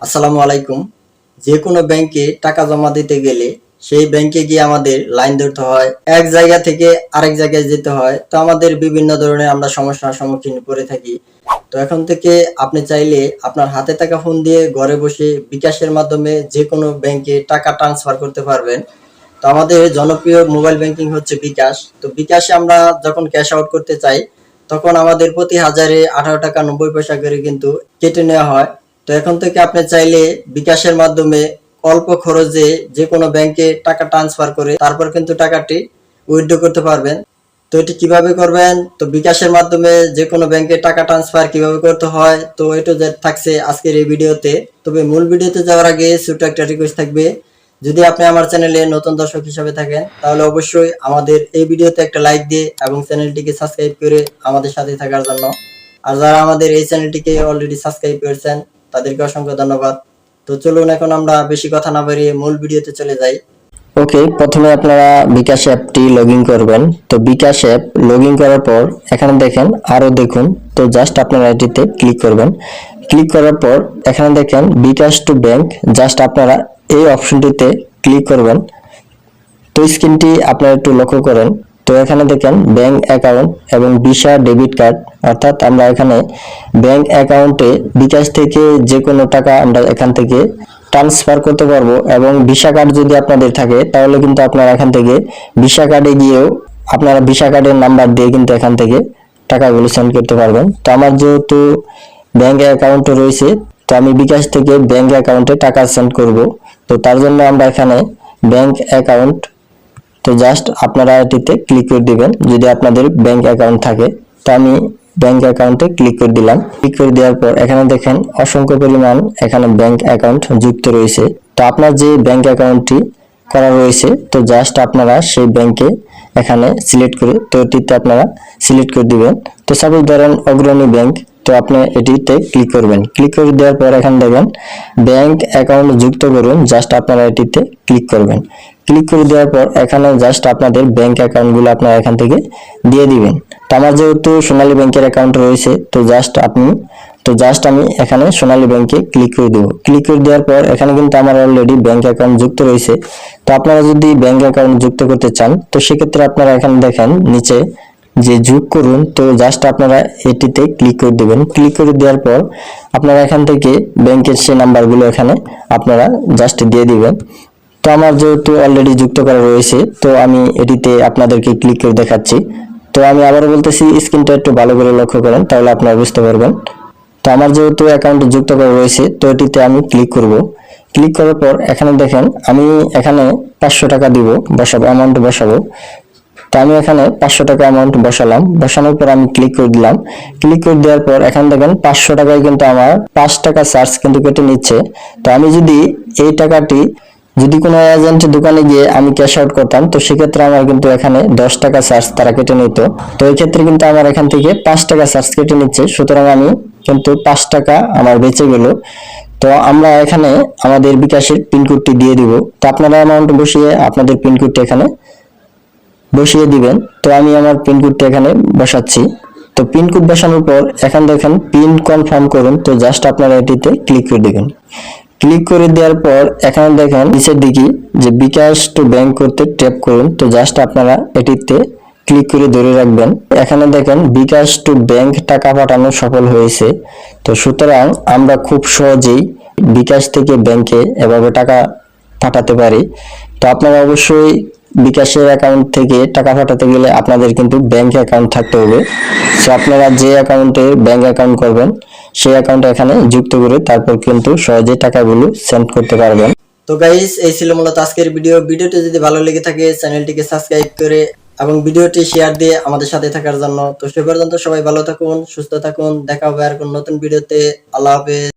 আসসালামু আলাইকুম। যে কোনো ব্যাংকে টাকা জমা দিতে গেলে সেই ব্যাংকে গিয়ে আমাদের লাইন ধরতে হয়। এক জায়গা থেকে আরেক জায়গায় যেতে হয়। তো আমাদের বিভিন্ন ধরনের আমরা সমস্যার সম্মুখীন করে থাকি। তো এখন থেকে আপনি চাইলে আপনার হাতে থাকা ফোন দিয়ে ঘরে বসে বিকাশের মাধ্যমে যে কোনো ব্যাংকে টাকা ট্রান্সফার করতে পারবেন। তো আমাদের জনপ্রিয় মোবাইল ব্যাংকিং হচ্ছে বিকাশ। তো বিকাশে আমরা যখন ক্যাশ আউট করতে চাই, তখন আমাদের প্রতি হাজারে আঠারো টাকা নব্বই পয়সা করে কিন্তু কেটে নেওয়া হয়। তো এখন থেকে আপনি চাইলে বিকাশের মাধ্যমে অল্প খরচে যে কোনো ব্যাংকে টাকা ট্রান্সফার করে তারপর কিন্তু টাকাটি উইথড্র করতে পারবেন। তো এটি কীভাবে করবেন? তো বিকাশের মাধ্যমে যে কোনো ব্যাংকে টাকা ট্রান্সফার কীভাবে করতে হয়? তো এটু যে থাকছে আজকের এই ভিডিওতে। তবে মূল ভিডিওতে যাওয়ার আগে ছোট একটা রিকোয়েস্ট থাকবে। যদি আপনি আমার চ্যানেলে নতুন দর্শক হিসেবে থাকেন, তাহলে অবশ্যই আমাদের এই ভিডিওতে একটা লাইক দিয়ে এবং চ্যানেলটিকে সাবস্ক্রাইব করে আমাদের সাথে থাকার জন্য। আর যারা আমাদের এই চ্যানেলটিকে অলরেডি সাবস্ক্রাইব করেছেন তাদেরকে অসংখ্য ধন্যবাদ। তো চলুন, এখন আমরা বেশি কথা না বাড়িয়ে মূল ভিডিওতে চলে যাই। ওকে, প্রথমে আপনারা বিকাশ অ্যাপটি লগ করবেন। তো বিকাশ অ্যাপ লগ করার পর এখানে দেখেন আরও দেখুন। তো জাস্ট আপনারা এটিতে ক্লিক করবেন। ক্লিক করার পর এখানে দেখেন, বিকাশ টু ব্যাংক। জাস্ট আপনারা এই অপশনটিতে ক্লিক করবেন। তো স্ক্রিনটি আপনারা একটু লক্ষ্য করেন। তো এখানে দেখেন ব্যাংক অ্যাকাউন্ট এবং ভিসা ডেবিট কার্ড অর্থাৎ আমরা এখানে ব্যাংক অ্যাকাউন্টে বিকাশ থেকে যে কোনো টাকা আমরা এখান থেকে ট্রান্সফার করতে পারব এবং ভিসা কার্ড যদি আপনাদের থাকে, তাহলে কিন্তু আপনারা এখান থেকে ভিসা কার্ডে গিয়েও আপনারা ভিসা কার্ডের নাম্বার দিয়ে কিন্তু এখান থেকে টাকাগুলো সেন্ড করতে পারবেন। তো আমার যেহেতু ব্যাংক অ্যাকাউন্টে রয়েছে, তো আমি বিকাশ থেকে ব্যাংক অ্যাকাউন্টে টাকা সেন্ড করব। তো তার জন্য আমরা এখানে ব্যাংক অ্যাকাউন্ট তো জাস্ট আপনারা এটিতে ক্লিক করে দিবেন। যদি আপনাদের ব্যাংক অ্যাকাউন্ট থাকে, তো আমি ব্যাংক অ্যাকাউন্টে ক্লিক করে দিলাম। ক্লিক করে দেওয়ার পর এখানে দেখেন অসংখ্য পরিমাণ এখানে ব্যাংক অ্যাকাউন্ট যুক্ত রয়েছে। তো আপনার যে ব্যাংক অ্যাকাউন্টটি করা রয়েছে, তো জাস্ট আপনারা সেই ব্যাংকে এখানে সিলেক্ট করে, তো এটিতে আপনারা সিলেক্ট করে দিবেন। তো সাপোজ ধরেন অগ্রণী ব্যাংক তো আপনি এটিতে ক্লিক করবেন। ক্লিক করে দেওয়ার পর এখানে দেখবেন ব্যাংক অ্যাকাউন্ট যুক্ত করুন জাস্ট আপনারা এটিতে ক্লিক করবেন। ক্লিক করে দেওয়ার পর এখানে জাস্ট আপনাদের ব্যাংক অ্যাকাউন্টগুলো আপনারা এখান থেকে দিয়ে দিবেন। তো আমার যেহেতু সোনালী ব্যাংকের অ্যাকাউন্ট রয়েছে, তো জাস্ট আপনি, তো জাস্ট আমি এখানে সোনালী ব্যাংকে ক্লিক করে দেবো। ক্লিক করে দেওয়ার পর এখানে কিন্তু আমার অলরেডি ব্যাংক অ্যাকাউন্ট যুক্ত রয়েছে। তো আপনারা যদি ব্যাংক অ্যাকাউন্ট যুক্ত করতে চান, তো সেক্ষেত্রে আপনারা এখানে দেখেন, নিচে যে যোগ করুন, তো জাস্ট আপনারা এটিতে ক্লিক করে দেবেন। ক্লিক করে দেওয়ার পর আপনারা এখান থেকে ব্যাংকের সেই নাম্বারগুলো এখানে আপনারা জাস্ট দিয়ে দিবেন। তো আমার যেহেতু অলরেডি যুক্ত করা রয়েছে, তো আমি এটিতে আপনাদেরকে ক্লিক করে দেখাচ্ছি। তো আমি আবার বলতেছি, স্ক্রিনটা একটু ভালো করে লক্ষ্য করেন, তাহলে আপনারা বুঝতে পারবেন। তো আমার যেহেতু অ্যাকাউন্ট যুক্ত করা রয়েছে, তো এটিতে আমি ক্লিক করব। ক্লিক করার পর এখানে দেখেন, আমি এখানে পাঁচশো টাকা দিব, বসাবো অ্যামাউন্ট বসাবো। তো আমি এখানে পাঁচশো টাকা অ্যামাউন্ট বসালাম। বসানোর পর আমি ক্লিক করে দিলাম। ক্লিক করে দেওয়ার পর এখানে দেখেন পাঁচশো টাকায় কিন্তু আমার পাঁচ টাকা চার্জ কিন্তু কেটে নিচ্ছে। তো আমি যদি এই টাকাটি যদি কোনো এজেন্ট দোকানে গিয়ে আমি ক্যাশ আউট করতাম, তো সেক্ষেত্রে আমার কিন্তু এখানে দশ টাকা চার্জ তারা কেটে নিত। তো এই ক্ষেত্রে কিন্তু আমার এখান থেকে পাঁচ টাকা চার্জ কেটে নিচ্ছে। সুতরাং আমি কিন্তু পাঁচ টাকা আমার বেঁচে গেল। তো আমরা এখানে আমাদের বিকাশের পিনকোডটি দিয়ে দিব। তো আপনারা অ্যামাউন্ট বসিয়ে আপনাদের পিনকোডটি এখানে বসিয়ে দিবেন। তো আমি আমার পিনকোডটা এখানে বসাচ্ছি। তো পিনকোড বসানোর পর এখানে দেখেন পিন কনফার্ম করুন। তো জাস্ট আপনারা এটিতে ক্লিক করে দিবেন। ক্লিক করে দেওয়ার পর এখানে দেখেন নিচের দিকে যে বিকাশ টু ব্যাংক করতে ট্যাপ করুন। তো জাস্ট আপনারা এটিতে ক্লিক করে ধরে রাখবেন। এখানে দেখেন বিকাশ টু ব্যাংক টাকা পাঠানো সফল হয়েছে। তো সুতরাং আমরা খুব সহজেই বিকাশ থেকে ব্যাংকে এভাবে টাকা পাঠাতে পারি। তো আপনারা অবশ্যই বিকাশের অ্যাকাউন্ট থেকে টাকা পাঠাতে গেলে আপনাদের কিন্তু ব্যাংক অ্যাকাউন্ট থাকতে হবে। সো আপনারা যে অ্যাকাউন্টে ব্যাংক অ্যাকাউন্ট করবেন, সেই অ্যাকাউন্ট এখানে যুক্ত করে তারপর কিন্তু সহজে টাকাগুলো সেন্ড করতে পারবেন। তো গাইস এই ছিল মূলত আজকের ভিডিও ভিডিওটি যদি ভালো লেগে থাকে, চ্যানেলটিকে সাবস্ক্রাইব করে এবং ভিডিওটি শেয়ার দিয়ে আমাদের সাথে থাকার জন্য। তো সে পর্যন্ত সবাই ভালো থাকুন, সুস্থ থাকুন। দেখা হবে আর কোন নতুন ভিডিওতে আল্লাহ হাফেজ।